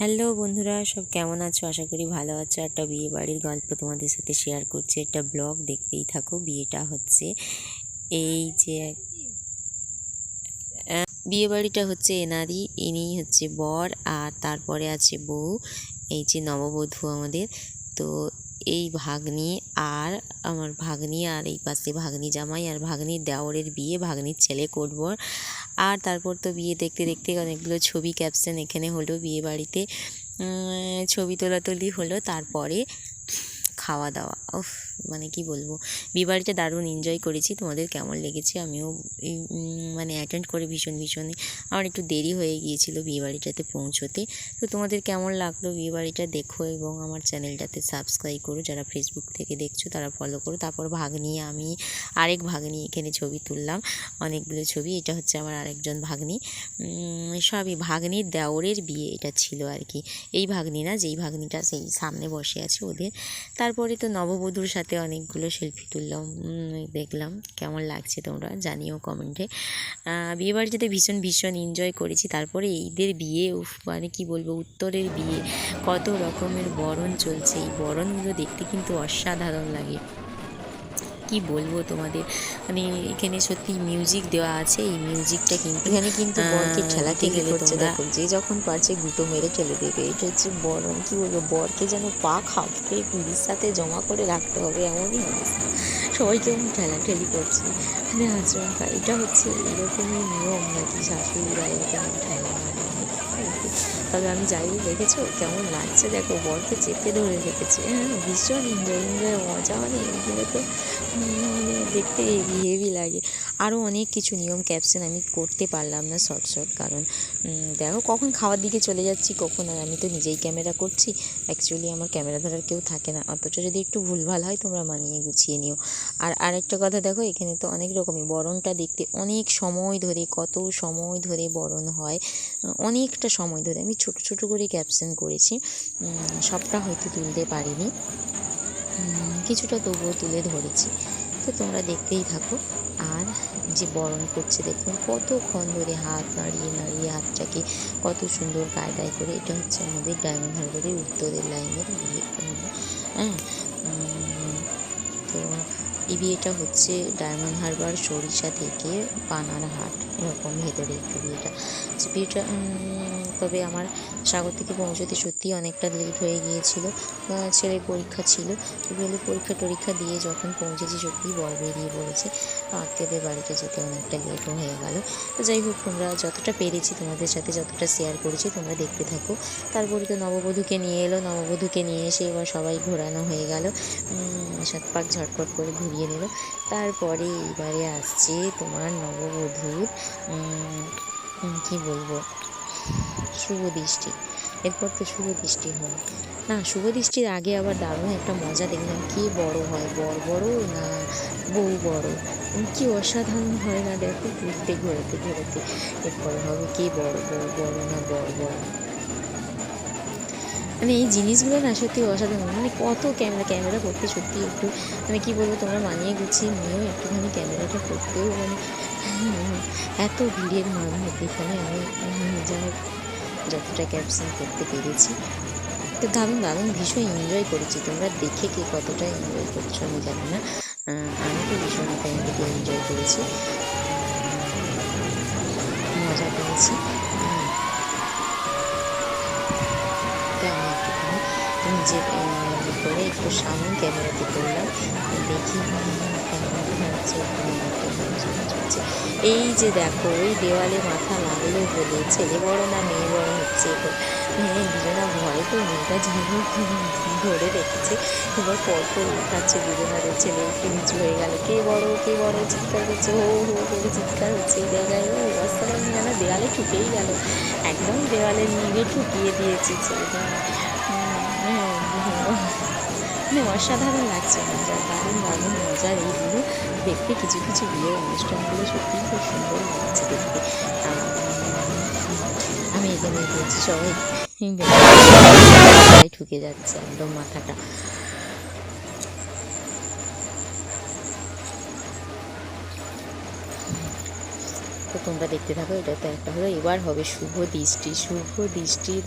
Hello বন্ধুরা, সব কেমন আছো? আশা করি ভালো আছো। একটা বিয়ে বাড়ির গল্প তোমাদের সাথে শেয়ার করছি। একটা ব্লগ দেখতেই থাকো, বিয়েটা হচ্ছে এই যে বিয়ে বাড়িটা হচ্ছে এনারই ইনিই হচ্ছে বর আর তারপরে আছে বউ, এই যে নববধূ আমাদের। তো এই ভাগ্নি আর আমার ভাগ্নি আর এই পাশে ভাগ্নি জামাই আর ভাগ্নির দেওরের বিয়ে, ভাগ্নির ছেলে করবর আর তারপর তো বিয়ে দেখতে দেখতে অনেকগুলো ছবি ক্যাপশন এখানে হলো বিয়ে বাড়িতে। ছবি তোলাতুলি হলো, তারপরে খাওয়া দাওয়া। উফ। মানে কি বলব? বিয়েবাড়িটা দারুণ এনজয় করেছি। তোমাদের কেমন লেগেছে? আমিও মানে অ্যাটেন্ড করে ভীষণ, ভীষণই। আমার একটু দেরি হয়ে গিয়েছিল বিয়ে বাড়িটাতে পৌঁছতে। তো তোমাদের কেমন লাগল বিয়ে বাড়িটা দেখো এবং আমার চ্যানেলটাতে সাবস্ক্রাইব করো। যারা ফেসবুক থেকে দেখছ তারা ফলো করো। তারপর ভাগ নিয়ে আমি আরেক ভাগ্নি এখানে ছবি তুললাম। অনেকগুলো ছবি। এটা হচ্ছে আমার আরেকজন ভাগ্নি। সবই ভাগ্নির দেওরের বিয়ে এটা ছিল আর কি। এই ভাগ্নি না, যেই ভাগ্নিটা সেই সামনে বসে আছে ওদের। তারপরে তো নববধূর সাথে অনেকগুলো সেলফি তুললাম। দেখলাম কেমন লাগছে তোমরা জানিও কমেন্টে। বিয়ে বাড়িতে ভীষণ ভীষণ এনজয় করেছি। তারপরে ঈদের বিয়ে, উফ মানে কি বলব, উত্তরের বিয়ে। কত রকমের বরণ চলছে। এই বরণগুলো দেখতে কিন্তু অসাধারণ লাগে। কি বলব তোমাদের? মানে এখানে সত্যি মিউজিক দেওয়া আছে এই মিউজিকটা কিন্তু এখানে কিন্তু বরকে ঠেলা ঠেলি করছে দেখো যে যখন পারছে গুঁতো মেরে ঠেলে দেবে। এটা হচ্ছে বরণ কি বলব বরকে যেন পা খাপড়ে গুলির সাথে জমা করে রাখতে হবে এমনই অবস্থা। সবাই কেমন ঠেলা ঠেলি করছে। মানে আচমকা এটা হচ্ছে এরকমই নিয়ম নাকি শাশুড়িরা এরকম ঠেলা? মারে তবে আমি যাই দেখেছ? কেমন লাগছে? দেখো, বরকে চেপে ধরে রেখেছে। হ্যাঁ ভীষণ এনজয় এনজয়, মজা মানে এগুলো তো মানে দেখতে হেভি লাগে। আরও অনেক কিছু নিয়ম ক্যাপশন আমি করতে পারলাম না শর্ট শর্ট কারণ দেখো কখন খাওয়ার দিকে চলে যাচ্ছি, কখন আর আমি তো নিজেই ক্যামেরা করছি। অ্যাকচুয়ালি আমার ক্যামেরা ধরার কেউ থাকে না। অথচ যদি একটু ভুলভাল হয়, তোমরা মানিয়ে গুছিয়ে নিও। আর আরেকটা কথা দেখো, এখানে তো অনেক রকমই বরণটা দেখতে অনেক সময় ধরে, কত সময় ধরে বরণ হয়, অনেকটা সময় ধরে। আমি ছোট ছোট করে ক্যাপশন করেছি। সবটা হয়তো তুলতে পারিনি। কিছুটা তবুও তুলে ধরেছি। তো তোমরা দেখতেই থাকো। আর যে বরণ করছে, দেখুন কতক্ষণ ধরে হাত নাড়িয়ে নাড়িয়ে হাতটাকে কত সুন্দর কায়দায় করে, এটা হচ্ছে আমাদের ডায়মন্ড হারবারের উত্তরের লাইনের বিয়ে হ্যাঁ? তো এই বিয়েটা হচ্ছে ডায়মন্ড হারবার সরিষা থেকে পানারহাট এরকম ভেতরে একটু বিয়েটা। যে বিয়েটা তবে আমার সাগর থেকে পৌঁছতে সত্যিই অনেকটা লেট হয়ে গিয়েছিল ছেলের পরীক্ষা ছিল এগুলো পরীক্ষা টরীক্ষা দিয়ে যখন পৌঁছেছি, সত্যিই বর বেরিয়ে পড়েছে। আত্মীয়দের বাড়িতে যেতে অনেকটা লেটও হয়ে গেল। তো যাই হোক, তোমরা যতটা পেরেছি তোমাদের সাথে যতটা শেয়ার করেছি, তোমরা দেখতে থাকো। তারপরে তো নববধূকে নিয়ে এলো, নববধূকে নিয়ে এসে এবার সবাই ঘোরানো হয়ে গেল। সাত পাক ঝটপট করে ঘুরিয়ে নিল। তারপরে এবারে আসছে তোমার নববধূর কি বলব? শুভ দৃষ্টি। এরপর তো শুভ দৃষ্টি হয়। না, শুভ দৃষ্টির আগে আবার দারুণ একটা মজা দেখলাম। কি বড় হয়, বড় বড় না বউ বড়? কি অসাধারণ হয় না দেখো? ঘুরতে, ঘোরাতে ঘোরাতে। এরপর হবে কি বড় বউ বড় না বড় বড়? মানে এই জিনিসগুলো না সত্যি অসাধারণ। মানে কত ক্যামেরা ক্যামেরা করতে সত্যি একটু মানে কি বলব তোমরা মানিয়ে গুছিয়ে নিয়েও একটুখানি ক্যামেরাটা করতেও মানে এত ভিড়ের মধ্যেখানে আমি উম, যা যতটা ক্যাপশন করতে পেরেছি। তো দারুণ দারুণ ভীষণ এনজয় করেছি। তোমরা দেখে কে কতটা এনজয় করছ আমি জানি না। আমি তো ভীষণ ফ্যামিলিতে এনজয় করেছি। মজা পেয়েছি। নিজের করে একটু সামনে ক্যামেরাতে করলাম দেখি এই যে দেখো ওই দেওয়ালে মাথা লাগল বলে, ছেলে বড় না মেয়ে বড় হচ্ছে তো হ্যাঁ দুজনা ভয় তো, মেয়েটা যাই ধরে রেখেছে। এবার পরপর উঠাচ্ছে দুজনাদের, ছেলে একটু নিচু হয়ে গেল। কে বড় কে বড়, চিৎকার করছে, হো হো করে চিৎকার হচ্ছে। এই জায়গায় ও অবস্থা যেন দেওয়ালে ঠুকেই গেল। একদম দেওয়ালে নিয়ে ঠুকিয়ে দিয়েছে ছেলেটা। মানে অসাধারণ লাগছে মজার দারুণ দারুণ, মজার এইগুলো দেখতে কিছু কিছু বিয়ের অনুষ্ঠানগুলো সত্যিই খুব সুন্দর লাগছে দেখতে। আমি এখানে বলছি সবাই। ঠুকে যাচ্ছে, একদম মাথাটা। তো তোমরা দেখতে থাকো, এটা তো একটা হলো, এবার হবে শুভ দৃষ্টি। শুভ দৃষ্টির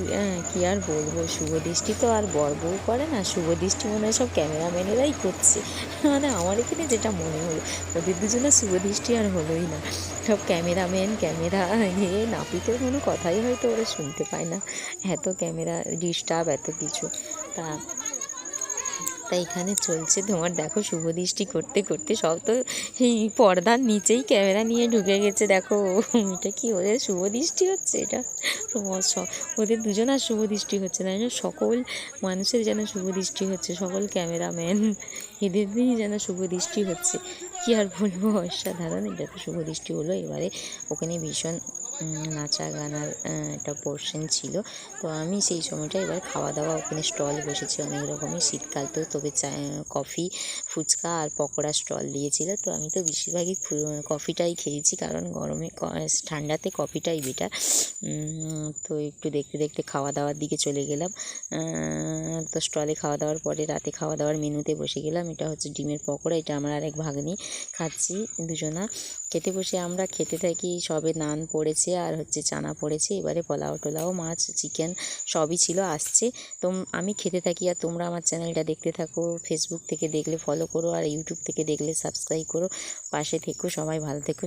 কি আর বলব? শুভ দৃষ্টি তো আর বর বউ করে না, শুভ দৃষ্টি মনে হয় সব ক্যামেরাম্যানেরাই করছে। মানে আমার এখানে যেটা মনে হলো, ওদের দুজনের শুভ দৃষ্টি আর হলোই না। সব ক্যামেরাম্যান, ক্যামেরা এ নাপিতের কোনো কথাই হয়তো ওরা শুনতে পায় না। এত ক্যামেরা ডিস্টার্ব, এত কিছু। তা তা এখানে চলছে। তোমার দেখো শুভ দৃষ্টি করতে করতে সব তো এই পর্দার নিচেই ক্যামেরা নিয়ে ঢুকে গেছে। দেখো, এটা কি ওদের শুভ দৃষ্টি হচ্ছে? এটা ওদের দুজনার শুভ দৃষ্টি হচ্ছে না। সকল মানুষের যেন শুভ দৃষ্টি হচ্ছে, সকল ক্যামেরাম্যান এদের দিনই যেন শুভ দৃষ্টি হচ্ছে। কি আর বলব, অসাধারণ। এটা তো শুভ দৃষ্টি হলো। এবারে ওখানে ভীষণ নাচা গানার একটা পোর্শন ছিল। তো আমি সেই সময়টা এবার খাওয়া দাওয়া ওখানে স্টল বসেছে, অনেক রকমের শীতকাল তো, তবে চা কফি ফুচকা আর পকোড়া স্টল দিয়েছিল। তো আমি তো বেশিরভাগই কফিটাই খেয়েছি, কারণ গরমে ঠান্ডাতে কফিটাই বেটার তো একটু দেখতে দেখতে খাওয়া দাওয়ার দিকে চলে গেলাম। তো স্টলে খাওয়া দাওয়ার পরে রাতে খাওয়া দাওয়ার মেনুতে বসে গেলাম। এটা হচ্ছে ডিমের পকোড়া, এটা আমার আরেক ভাগ্নি। খাচ্ছি দুজনা। খেতে বসে আমরা খেতে থাকি, সবে নান পড়েছে আর হচ্ছে চানা পড়েছে। এবারে পোলাও টোলাও, মাছ চিকেন সবই ছিল, আসছে। তো আমি খেতে থাকি আর তোমরা আমার চ্যানেলটা দেখতে থাকো ফেসবুক থেকে দেখলে ফলো করো আর ইউটিউব থেকে দেখলে সাবস্ক্রাইব করো। পাশে থেকো, সবাই ভালো থেকো